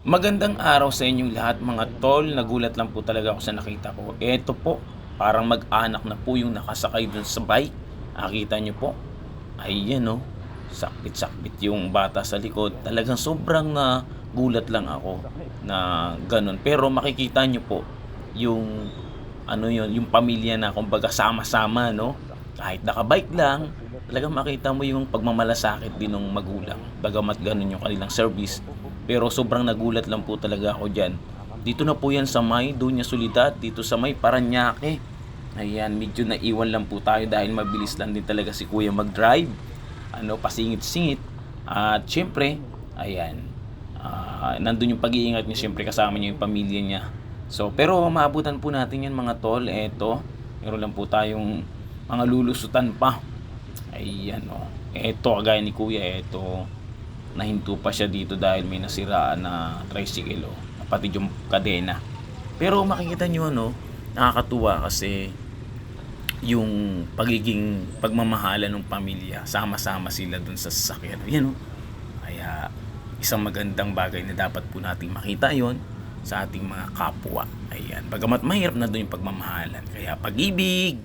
Magandang araw sa inyong lahat mga tol. Nagulat lang po talaga ako sa nakita ko. Eto po, parang mag-anak na po yung nakasakay dun sa bike. Nakita nyo po. Ayan o. Sakbit-sakbit yung bata sa likod. Talagang sobrang na gulat lang ako na ganun. Pero makikita nyo po yung ano yun, yung pamilya na kumbaga sama-sama, no? Kahit nakabike lang, talagang makita mo yung pagmamalasakit din ng magulang. Bagamat ganun yung kanilang service. Pero sobrang nagulat lang po talaga ako dyan. Dito na po yan sa may Dunya Solidad, dito sa may Paranaque. Ayan, medyo naiwan lang po tayo dahil mabilis lang din talaga si Kuya mag-drive. Ano, pasingit-singit. At syempre, ayan, ah, nandun yung pag-iingat niya, syempre kasama niya yung pamilya niya. So, pero maabutan po natin yan mga tol. Eto, meron lang po tayong mga lulusutan pa. Ayan o. Eto, kagaya ni Kuya, eto, nahinto pa siya dito dahil may nasiraan na tricycle o pati yung kadena. Pero makikita nyo ano, nakakatuwa kasi yung pagiging pagmamahala ng pamilya, sama-sama sila dun sa sasakyan. Yan o. Kaya isang magandang bagay na dapat po nating makita yon sa ating mga kapwa. Ayan. Bagamat mahirap na doon yung pagmamahalan. Kaya pag-ibig,